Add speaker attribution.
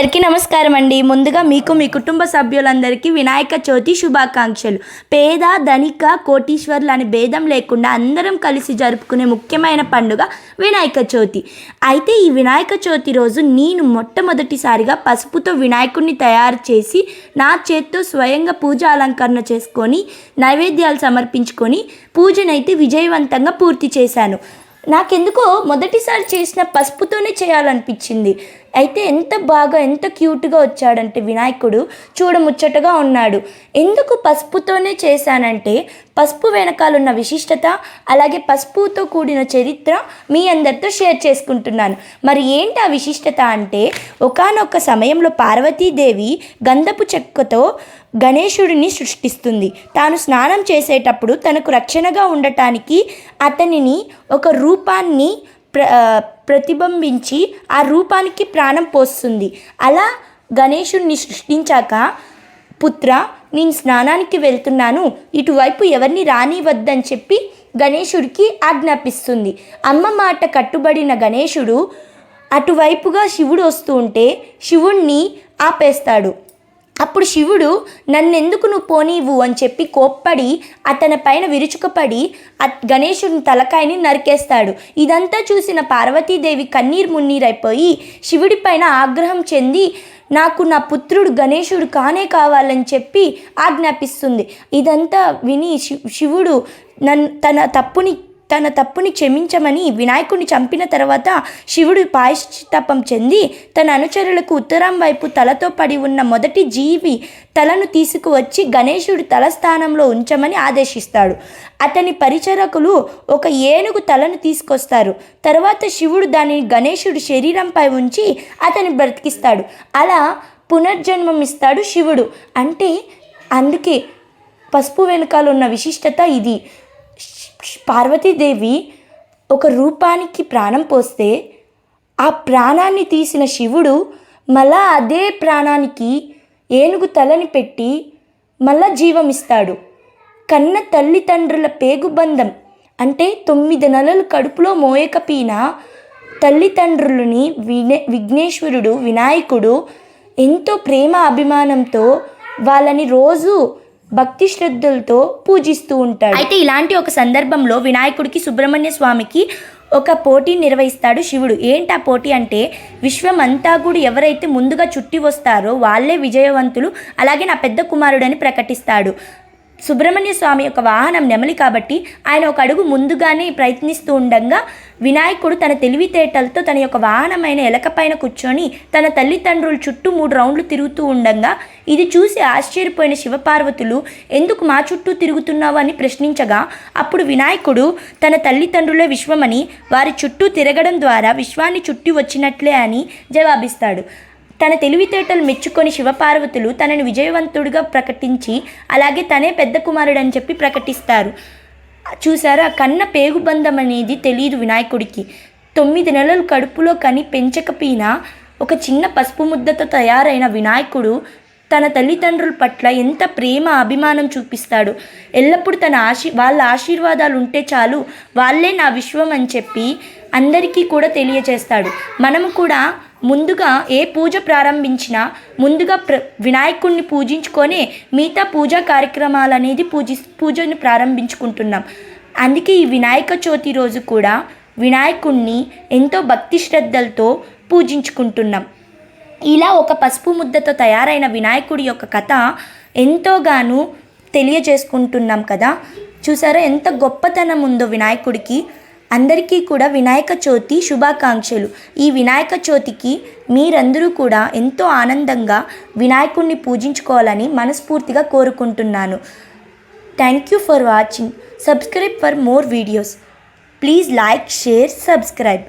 Speaker 1: అందరికీ నమస్కారం అండి. ముందుగా మీకు మీ కుటుంబ సభ్యులందరికీ వినాయక చవితి శుభాకాంక్షలు. పేద ధనిక కోటీశ్వర్లు అనే భేదం లేకుండా అందరం కలిసి జరుపుకునే ముఖ్యమైన పండుగ వినాయక చవితి. అయితే ఈ వినాయక చవితి రోజు నేను మొట్టమొదటిసారిగా పసుపుతో వినాయకుడిని తయారు చేసి నా చేత్తో స్వయంగా పూజ అలంకరణ చేసుకొని నైవేద్యాలు సమర్పించుకొని పూజనైతే విజయవంతంగా పూర్తి చేశాను. నాకెందుకో మొదటిసారి చేసిన పసుపుతోనే చేయాలనిపించింది. అయితే ఎంత బాగా ఎంత క్యూట్గా వచ్చాడంటే వినాయకుడు. చూడముచ్చటగా ఉన్నాడు. ఎందుకు పసుపుతోనే చేశానంటే పసుపు వెనకాలన్న విశిష్టత అలాగే పసుపుతో కూడిన చరిత్ర మీ అందరితో షేర్ చేసుకుంటున్నాను. మరి ఏంటి ఆ విశిష్టత అంటే ఒకానొక సమయంలో పార్వతీదేవి గంధపు చెక్కతో గణేశుడిని సృష్టిస్తుంది. తాను స్నానం చేసేటప్పుడు తనకు రక్షణగా ఉండటానికి అతనిని ఒక రూపాన్ని ప్ర ప్రతిబింబించి ఆ రూపానికి ప్రాణం పోస్తుంది. అలా గణేశుడిని సృష్టించాక పుత్ర నేను స్నానానికి వెళ్తున్నాను. ఇటువైపు ఎవరిని రానివద్దని చెప్పి గణేశుడికి ఆజ్ఞాపిస్తుంది. అమ్మ మాట కట్టుబడిన గణేశుడు అటువైపుగా శివుడు వస్తూ ఉంటే శివుణ్ణి ఆపేస్తాడు. అప్పుడు శివుడు నన్నెందుకు నువ్వు పోనీవు? అని చెప్పి కోప్పడి అతని పైన విరుచుకుపడి గణేశుని తలకాయని నరికేస్తాడు. ఇదంతా చూసిన పార్వతీదేవి కన్నీరు మున్నీరైపోయి శివుడి పైన ఆగ్రహం చెంది నాకు నా పుత్రుడు గణేశుడు కానే కావాలని చెప్పి ఆజ్ఞాపిస్తుంది. ఇదంతా విని శి- శివుడు నన్ను తన తప్పుని తన తప్పుని క్షమించమని వినాయకుడిని చంపిన తర్వాత శివుడు పాయశ్చిత్తపం చెంది తన అనుచరులకు ఉత్తరం వైపు తలతో పడి ఉన్న మొదటి జీవి తలను తీసుకువచ్చి గణేశుడి తల స్థానంలో ఉంచమని ఆదేశిస్తాడు. అతని పరిచరకులు ఒక ఏనుగు తలను తీసుకొస్తారు. తర్వాత శివుడు దానిని గణేశుడి శరీరంపై ఉంచి అతని బ్రతికిస్తాడు. అలా పునర్జన్మం ఇస్తాడు శివుడు. అంటే అందుకే పసుపు వెనకాల ఉన్న విశిష్టత ఇది. పార్వతీదేవి ఒక రూపానికి ప్రాణం పోస్తే ఆ ప్రాణాన్ని తీసిన శివుడు మళ్ళా అదే ప్రాణానికి ఏనుగు తలని పెట్టి మళ్ళా జీవమిస్తాడు. కన్న తల్లిదండ్రుల పేగుబంధం అంటే తొమ్మిది నెలలు కడుపులో మోయకపోయినా తల్లిదండ్రులని వినే విఘ్నేశ్వరుడు వినాయకుడు ఎంతో ప్రేమ అభిమానంతో వాళ్ళని రోజు భక్తి శ్రద్ధలతో పూజిస్తూ ఉంటాడు. అయితే ఇలాంటి ఒక సందర్భంలో వినాయకుడికి సుబ్రహ్మణ్య స్వామికి ఒక పోటీ నిర్వహిస్తాడు శివుడు. ఏంటి ఆ పోటీ అంటే విశ్వమంతా కూడా ఎవరైతే ముందుగా చుట్టి వస్తారో వాళ్ళే విజయవంతులు అలాగే నా పెద్ద కుమారుడని ప్రకటిస్తాడు. సుబ్రహ్మణ్య స్వామి యొక్క వాహనం నెమలి కాబట్టి ఆయన ఒక అడుగు ముందుగానే ప్రయత్నిస్తూ ఉండగా వినాయకుడు తన తెలివితేటలతో తన యొక్క వాహనమైన ఎలకపైన కూర్చొని తన తల్లిదండ్రుల చుట్టూ మూడు రౌండ్లు తిరుగుతూ ఉండగా ఇది చూసి ఆశ్చర్యపోయిన శివపార్వతులు ఎందుకు మా చుట్టూ తిరుగుతున్నావు? అని ప్రశ్నించగా అప్పుడు వినాయకుడు తన తల్లిదండ్రులే విశ్వమని వారి చుట్టూ తిరగడం ద్వారా విశ్వాన్ని చుట్టి వచ్చినట్లే అని జవాబిస్తాడు. తన తెలివితేటలు మెచ్చుకొని శివపార్వతులు తనని విజయవంతుడిగా ప్రకటించి అలాగే తనే పెద్ద కుమారుడని చెప్పి ప్రకటిస్తారు. చూసారా? కన్న పేగుబంధం అనేది తెలియదు వినాయకుడికి. తొమ్మిది నెలలు కడుపులో కని పెంచకపోయినా ఒక చిన్న పసుపు ముద్దతో తయారైన వినాయకుడు తన తల్లిదండ్రుల పట్ల ఎంత ప్రేమ అభిమానం చూపిస్తాడు. ఎల్లప్పుడూ తన ఆశీ వాళ్ళ ఆశీర్వాదాలు ఉంటే చాలు వాళ్ళే నా విశ్వం అని చెప్పి అందరికీ కూడా తెలియజేస్తాడు. మనము కూడా ముందుగా ఏ పూజ ప్రారంభించినా ముందుగా ప్ర వినాయకుడిని పూజించుకొనే మిగతా పూజా కార్యక్రమాలు అనేది పూజి పూజను ప్రారంభించుకుంటున్నాం. అందుకే ఈ వినాయక చవితి రోజు కూడా వినాయకుణ్ణి ఎంతో భక్తి శ్రద్ధలతో పూజించుకుంటున్నాం. ఇలా ఒక పసుపు ముద్దతో తయారైన వినాయకుడి యొక్క కథ ఎంతోగాను తెలియజేసుకుంటున్నాం కదా. చూసారా ఎంత గొప్పతనం ఉందో వినాయకుడికి. అందరికీ కూడా వినాయక చవితి శుభాకాంక్షలు. ఈ వినాయక చవితికి మీరందరూ కూడా ఎంతో ఆనందంగా వినాయకుడిని పూజించుకోవాలని మనస్ఫూర్తిగా కోరుకుంటున్నాను. Thank you for watching subscribe for more videos please like share subscribe